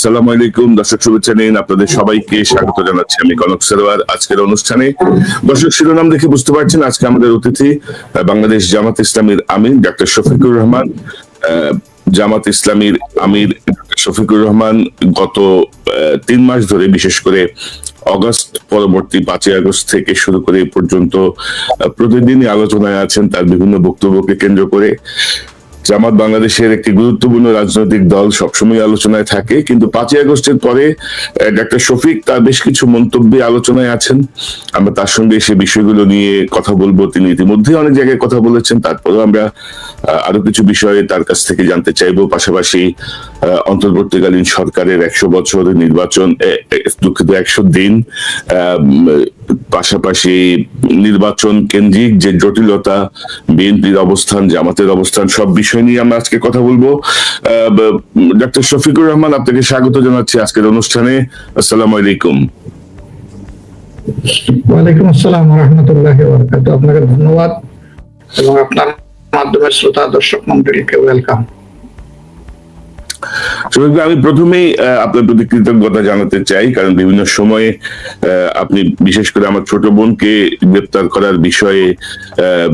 আসসালামু আলাইকুম, দর্শক শুভেচ্ছা নিন, আপনাদের সবাইকে স্বাগত জানাচ্ছি আমি কনক আজকের অনুষ্ঠানে। দর্শক, শিরোনাম দেখে বুঝতে পারছেন, আজকে আমাদের অতিথি বাংলাদেশ জামাত ইসলামীর আমির, ডাক্তার শফিকুর রহমান। জামাত ইসলামীর আমির শফিকুর রহমান, গত তিন মাস ধরে, বিশেষ করে অগস্ট পরবর্তী পাঁচই আগস্ট থেকে শুরু করে এই পর্যন্ত প্রতিদিনই আলোচনায় আছেন, তার বিভিন্ন বক্তব্যকে কেন্দ্র করে। জামাত বাংলাদেশের একটি গুরুত্বপূর্ণ রাজনৈতিক দল সবসময় আলোচনায় থাকে, কিন্তু পাঁচই আগস্টের পরে ডাক্তার শফিক তার বেশ কিছু মন্তব্যে আলোচনায় আছেন। আমরা তার সঙ্গে সে বিষয়গুলো নিয়ে কথা বলব। তিনি ইতিমধ্যে অনেক জায়গায় কথা বলেছেন, তারপরেও আমরা আরও কিছু বিষয়ে তার কাছ থেকে জানতে চাইব। পাশাপাশি অন্তর্বর্তীকালীন সরকারের একশো বছর নির্বাচন দুঃখিত, একশো দিন পাশাপাশি নির্বাচন কেন্দ্রিক যে জটিলতা, বিএনপির অবস্থান, জামাতের অবস্থান, সব বিষয় নিয়ে আমরা আজকে কথা বলব। ডক্টর শফিকুর রহমান, আপনাকে স্বাগত জানাচ্ছি আজকের অনুষ্ঠানে। আসসালামু আলাইকুম। ওয়ালাইকুম আসসালাম আপনাকে ধন্যবাদ এবং আপনার মাধ্যমে শ্রোতা, দর্শক মন্ডলীকে ওয়েলকাম আমি প্রথমেই আপনার প্রতি কৃতজ্ঞতা জানাতে চাই কারণ বিভিন্ন সময়ে আপনি বিশেষ করে আমার ছোট বোনকে গ্রেপ্তার করার বিষয়ে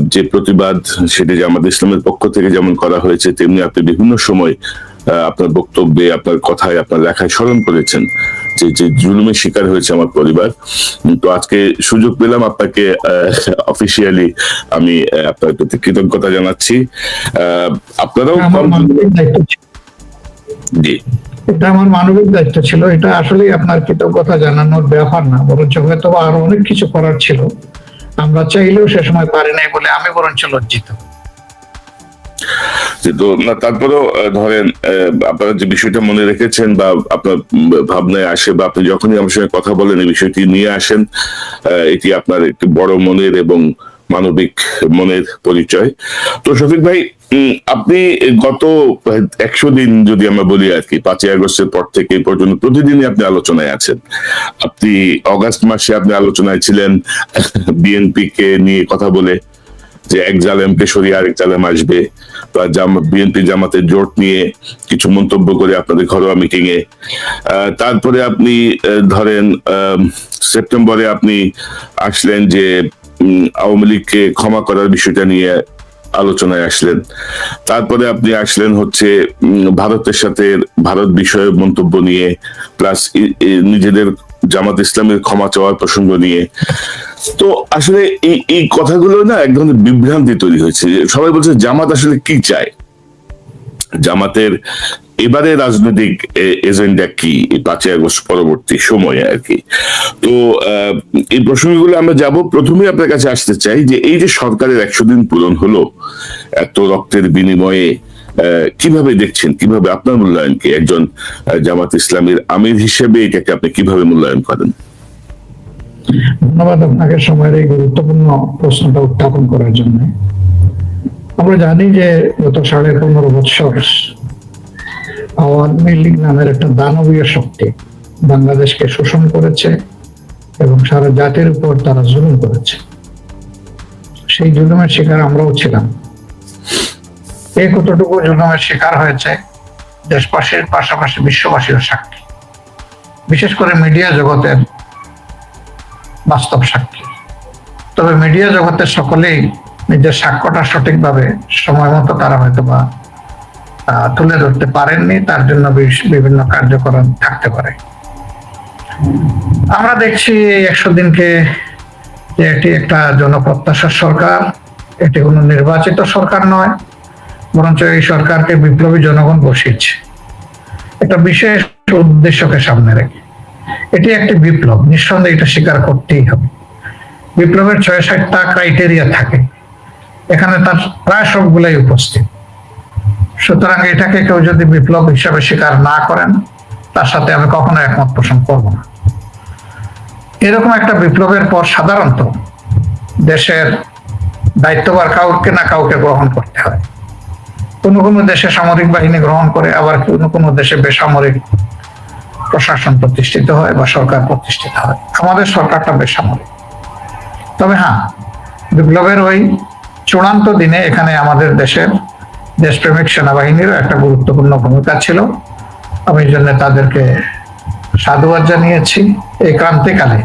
যে প্রতিবাদ সেটা যে আমাদের ইসলামের পক্ষ থেকে যেমন করা হয়েছে তেমনি আপনি বিভিন্ন সময় আপনার বক্তব্যে আপনার কথায় আপনার লেখায় স্মরণ করেছেন যে যে জুলুমের শিকার হয়েছে আমার পরিবার। তো আজকে সুযোগ পেলাম আপনাকে অফিসিয়ালি আমি আপনার প্রতি কৃতজ্ঞতা জানাচ্ছি। আহ, আপনারাও জি। এটা আমার মানবিক দায়িত্ব ছিল। এটা আসলেই আপনার কৃতজ্ঞতা জানানোর ব্যাপার না বরঞ্চ হয়তো আরও অনেক কিছু করার ছিল। আমরা চাইলেও সে সময় পারি নাই বলে আমি বরঞ্চ লজ্জিত। তো না তারপরেও ধরেন আহ, আপনারা যে বিষয়টা মনে রেখেছেন বা আপনার ভাবনায় আসে বা আপনি যখনই আমার সঙ্গে কথা বলেন এই বিষয়টি নিয়ে আসেন আহ, এটি আপনার একটি বড় মনের এবং মানবিক মনের পরিচয়। তো শফিক ভাই আপনি গত একশো দিন যদি আমরা বলি আর কি, পাঁচই আগস্টের পর থেকে পর্যন্ত প্রতিদিনই আপনি আলোচনায় আছেন। আপনি অগাস্ট মাসে আপনি আলোচনায় ছিলেন বিএনপি কে নিয়ে কথা বলে, যে এক জালেমকে সরিয়ে আরেক জালেম আসবে। বা বিএনপি জামাতের জোট নিয়ে কিছু মন্তব্য করে আপনাদের ঘরোয়া মিটিং এ তারপরে আপনি ধরেন সেপ্টেম্বরে আপনি আসলেন যে আওয়ামী লীগকে ক্ষমা করার বিষয়টা নিয়ে আলোচনায় আসলেন। তারপরে আপনি আসলেন হচ্ছে ভারতের সাথে ভারত বিষয়ে মন্তব্য নিয়ে প্লাস নিজেদের জামাত ইসলামের ক্ষমা চাওয়ার প্রসঙ্গ নিয়ে। তো আসলে এই এই কথাগুলো না এক ধরনের বিভ্রান্তি তৈরি হয়েছে। সবাই বলছে, জামাত আসলে কি চায়? জামাতের এবারে রাজনৈতিক এজেন্ডা কি? পাঁচই আগস্ট পরবর্তী সময়ে আর কি। তো এই প্রসঙ্গগুলো আমরা যাব। প্রথমে আপনার কাছে আসতে চাই যে এই যে সরকারের একশো দিন পূরণ হলো এত রক্তের বিনিময়ে কীভাবে দেখছেন? কীভাবে আপনার মূল্যায়নকে? একজন আহ, জামাত ইসলামের আমির হিসেবে এটাকে আপনি কীভাবে মূল্যায়ন করেন? ধন্যবাদ আপনাকে সময়ের এই গুরুত্বপূর্ণ প্রশ্নটা উত্থাপন করার জন্য। আমরা জানি যে গত সাড়ে পনেরো বছর আওয়ামী লীগ নামের একটা দানবীয় শক্তি বাংলাদেশকে শোষণ করেছে এবং সারা জাতির উপর তারা জুলুম করেছে। সেই জুলুমের শিকার আমরাও ছিলাম। এ কতটুকু জুলুমের শিকার হয়েছে, দেশবাসীর পাশাপাশি বিশ্ববাসীর সাক্ষী। বিশেষ করে মিডিয়া জগতের বাস্তব সাক্ষী। তবে মিডিয়া জগতের সকলেই নিজের সাক্ষ্যটা সঠিকভাবে সময় মতো তারা হয়তো বা তুলে ধরতে পারেননি, তার জন্য বিভিন্ন কার্যক্রম থাকতে পারে। আমরা দেখছি একশো দিনকে যে এটি একটা জনপ্রত্যাশার সরকার, এটি কোনো নির্বাচিত সরকার নয়, বরঞ্চ এই সরকারকে বিপ্লবী জনগণ বসিয়েছে। একটা বিশেষ উদ্দেশ্যকে সামনে রেখে। এটি একটি বিপ্লব, নিঃসন্দেহে এটা স্বীকার করতেই হবে। বিপ্লবের ছয় ষাটটা ক্রাইটেরিয়া থাকে। এখানে তার প্রায় সবগুলাই উপস্থিত। সুতরাং এটাকে কেউ যদি বিপ্লব হিসাবে স্বীকার না করেন, তার সাথে আমি কখনো একমত পোষণ করব না। এরকম একটা বিপ্লবের পর সাধারণত দেশের দায়িত্বভার কাউকে না কাউকে গ্রহণ করতে হয়। কোনো কোনো দেশে সামরিক বাহিনী গ্রহণ করে, আবার কোনো কোনো দেশে বেসামরিক প্রশাসন প্রতিষ্ঠিত হয় বা সরকার প্রতিষ্ঠিত হয়। আমাদের সরকারটা বেসামরিক। তবে হ্যাঁ বিপ্লবের ওই চূড়ান্ত দিনে এখানে আমাদের দেশের দেশপ্রেমিক সেনাবাহিনীরও একটা গুরুত্বপূর্ণ ভূমিকা ছিল। আমি জন্য তাদেরকে সাধুবাদ জানিয়েছি। এই ক্রান্তিকালে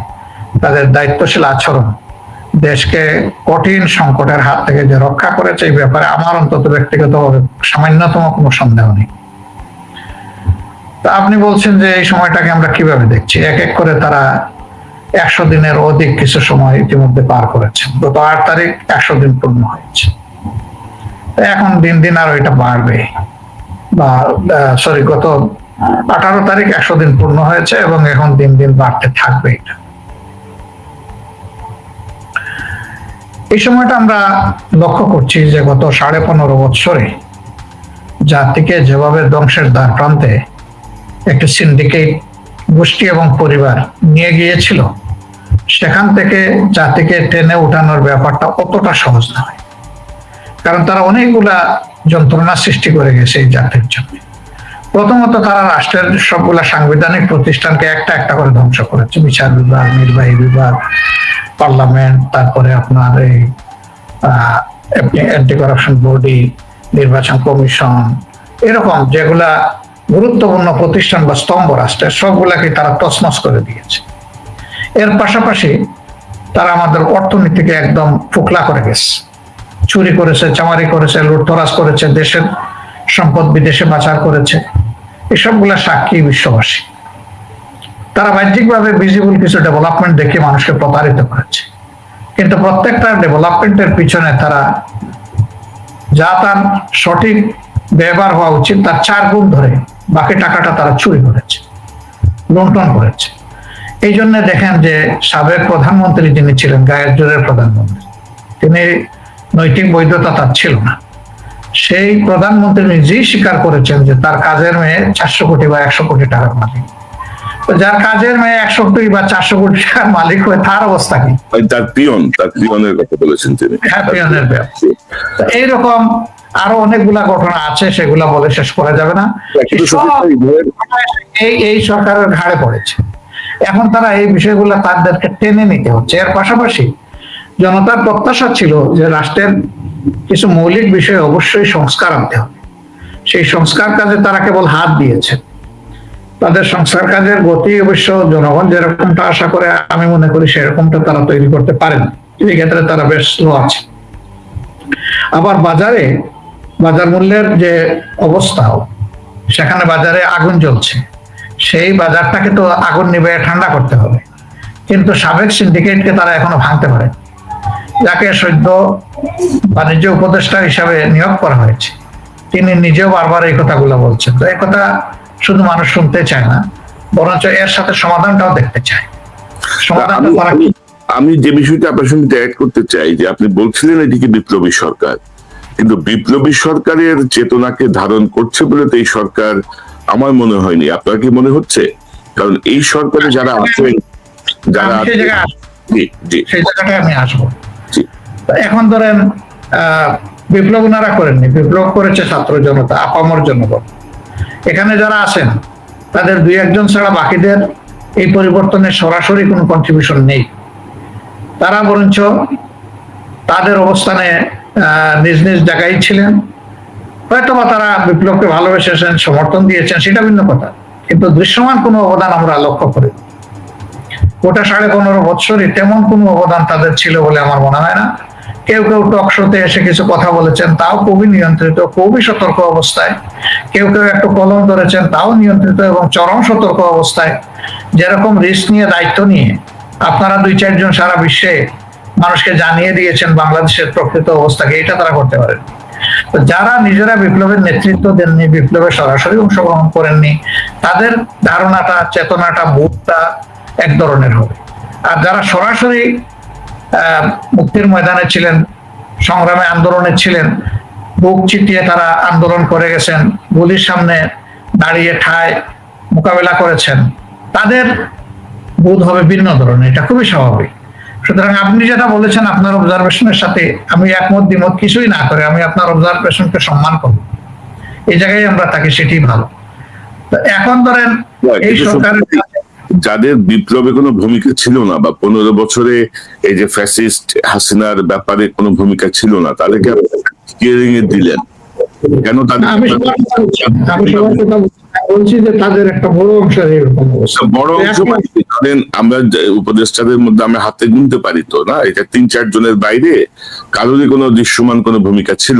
তাদের দায়িত্বশীল আচরণ দেশকে কঠিন সংকটের হাত থেকে যে রক্ষা করেছে এই ব্যাপারে আমার অন্তত ব্যক্তিগতভাবে সামান্যতম কোনো সন্দেহ নেই। তা আপনি বলছেন যে এই সময়টাকে আমরা কীভাবে দেখছি? এক এক করে তারা একশো দিনের অধিক কিছু সময় ইতিমধ্যে পার করেছেন। গত আট তারিখ একশো দিন পূর্ণ হয়েছে। এখন দিন দিন আরও এটা বাড়বে। বা সরি গত আঠারো তারিখ একশো দিন পূর্ণ হয়েছে এবং এখন দিন দিন বাড়তে থাকবে এটা। এই সময়টা আমরা লক্ষ্য করছি যে গত সাড়ে পনেরো বৎসরে জাতিকে যেভাবে ধ্বংসের দ্বার প্রান্তে একটি সিন্ডিকেট গোষ্ঠী এবং পরিবার নিয়ে গিয়েছিল, সেখান থেকে জাতিকে টেনে উঠানোর ব্যাপারটা অতটা সহজ নয়। কারণ তারা অনেকগুলা যন্ত্রণা সৃষ্টি করে গেছে এই জাতির জন্য। প্রথমত তারা রাষ্ট্রের সবগুলা সাংবিধানিক প্রতিষ্ঠানকে একটা একটা করে ধ্বংস করেছে। বিচার বিভাগ, নির্বাহী বিভাগ, পার্লামেন্ট, তারপরে আপনার এই অ্যান্টি করাপশন বডি নির্বাচন কমিশন, এরকম যেগুলা গুরুত্বপূর্ণ প্রতিষ্ঠান বা স্তম্ভ রাষ্ট্রের সবগুলাকে তারা তছনছ করে দিয়েছে। এর পাশাপাশি তারা আমাদের অর্থনীতিকে একদম ফুকলা করে গেছে। চুরি করেছে, চামারি করেছে, লুটতরাজ করেছে, দেশের সম্পদ বিদেশে পাচার করেছে। এসবগুলা সাক্ষী বিশ্ববাসী। তারা বাহ্যিকভাবে ভিজিবল কিছু ডেভেলপমেন্ট দেখে মানুষকে প্রতারিত করেছে। কিন্তু প্রত্যেকটা ডেভেলপমেন্টের পিছনে তারা যা তার সঠিক ব্যবহার হওয়া উচিত, তার চার গুণ ধরে বাকি টাকাটা তারা চুরি করেছে, লুণ্ঠন করেছে। এই জন্য দেখেন যে সাবেক প্রধানমন্ত্রী যিনি ছিলেন, গায়ের জোরের প্রধানমন্ত্রী, তিনি নৈতিক বৈধতা তার ছিল না। সেই প্রধানমন্ত্রী নিজেই স্বীকার করেছেন যে তার কাজের মেয়ে চারশো কোটি বা একশো কোটি টাকার মালিক। যার কাজের মেয়ে একশো কোটি বা চারশো কোটি টাকার মালিক হয়ে তার অবস্থা কি? তার পিয়ন তার পিয়নের কথা বলেছেন তিনি। হ্যাঁ পিয়নের ব্যাপার এইরকম আরও অনেকগুলা ঘটনা আছে সেগুলা বলে শেষ করা যাবে না। ভাইয়ের এই এই সরকারের ঘাড়ে পড়েছে। এখন তারা এই বিষয়গুলো তাদেরকে টেনে নিতে হচ্ছে। এর পাশাপাশি জনতার প্রত্যাশা ছিল যে রাষ্ট্রের কিছু মৌলিক বিষয়ে অবশ্যই সংস্কার আনতে হবে। সেই সংস্কার কাজে তারা কেবল হাত দিয়েছে। তাদের সংস্কার কাজের গতি অবশ্য জনগণ যেরকমটা আশা করে, আমি মনে করি সেরকমটা তারা তৈরি করতে পারেন। এই ক্ষেত্রে তারা বেশ স্লো আছে। আবার বাজারে, বাজার মূল্যের যে অবস্থা, সেখানে বাজারে আগুন জ্বলছে। সেই বাজারটাকে তো আগুন নিবে ঠান্ডা করতে হবে। কিন্তু সাবেক সিন্ডিকেটকে তারা এখনও ভাঙতে পারে যাকে সদ্য বাণিজ্য উপদেষ্টা হিসাবে নিয়োগ করা হয়েছে। তিনি নিজেও বারবার এই কথাগুলো বলছেন। তো এই কথা শুধু মানুষ শুনতে চায় না বরঞ্চ এর সাথে সমাধানটাও দেখতে চায়। সমাধানটা আমি- যে বিষয়টা আপনার সঙ্গে অ্যাড করতে চাই যে আপনি বলছিলেন এটিকে বিপ্লবী সরকার। কিন্তু বিপ্লবী সরকারের চেতনাকে ধারণ করছে বলে তো এই সরকার আমার মনে হয়নি। আপনার কি মনে হচ্ছে? কারণ এই সরকারে যারা আছেন যারা। জি জি। সেই জায়গাটায় আমি আসব। এখন ধরেন বিপ্লব ওনারা করেননি। বিপ্লব করেছে ছাত্র জনতা, আপামর জনগণ। এখানে যারা আছেন, তাদের দুই একজন ছাড়া বাকিদের এই পরিবর্তনে সরাসরি কোনো কন্ট্রিবিউশন নেই। তারা বরঞ্চ তাদের অবস্থানে নিজ নিজ জায়গায় ছিলেন। হয়তো বা তারা বিপ্লবকে ভালোবেসেছেন, সমর্থন দিয়েছেন, সেটা ভিন্ন কথা। কিন্তু দৃশ্যমান কোনো অবদান আমরা লক্ষ্য করি গোটা সাড়ে পনেরো বছরই তেমন কোনো অবদান তাদের ছিল বলে আমার মনে হয় না। কেউ কেউ টক শোতে এসে কিছু কথা বলেছেন, তাও খুবই নিয়ন্ত্রিত, খুবই সতর্ক অবস্থায়। কেউ কেউ একটু কলম ধরেছেন, তাও নিয়ন্ত্রিত এবং চরম সতর্ক অবস্থায়। যেরকম রিস্ক নিয়ে দায়িত্ব নিয়ে আপনারা দুই চারজন সারা বিশ্বে মানুষকে জানিয়ে দিয়েছেন বাংলাদেশের প্রকৃত অবস্থাকে, এটা তারা করতে পারেন। যারা নিজেরা বিপ্লবের নেতৃত্ব দেননি বিপ্লবে সরাসরি অংশগ্রহণ করেননি, তাদের ধারণাটা, চেতনাটা বুকটা এক ধরনের হবে। আর যারা সরাসরি মুক্তির ময়দানে ছিলেন সংগ্রামে আন্দোলনে ছিলেন বুক চিতিয়ে তারা আন্দোলন করে গেছেন গুলির সামনে দাঁড়িয়ে ঠায় মোকাবেলা করেছেন তাদের বোধ হবে ভিন্ন ধরনের। এটা খুবই স্বাভাবিক। সুতরাং আপনি যেটা বলেছেন আপনার অবজারভেশনের সাথে আমি একমত দ্বিমত কিছুই না করে আমি আপনার অবজারভেশনকে সম্মান করব। এই জায়গায় আমরা তাকে সেটি ভালো। এখন ধরেন এই সরকারের যাদের বিপ্লবে কোনো ভূমিকা ছিল না বা পনেরো বছরে এই যে ফ্যাসিস্ট হাসিনার ব্যাপারে কোনো ভূমিকা ছিল না তাদেরকে হিয়ারিং এ দিলেন কেন তাদের বলছি যে একটা বড় অংশ মানে কি? ধরেন আমরা উপদেষ্টাদের মধ্যে আমরা হাতে গুনতে পারি তো না এটা তিন চার জনের বাইরে কারোরই কোনো দৃশ্যমান কোনো ভূমিকা ছিল না।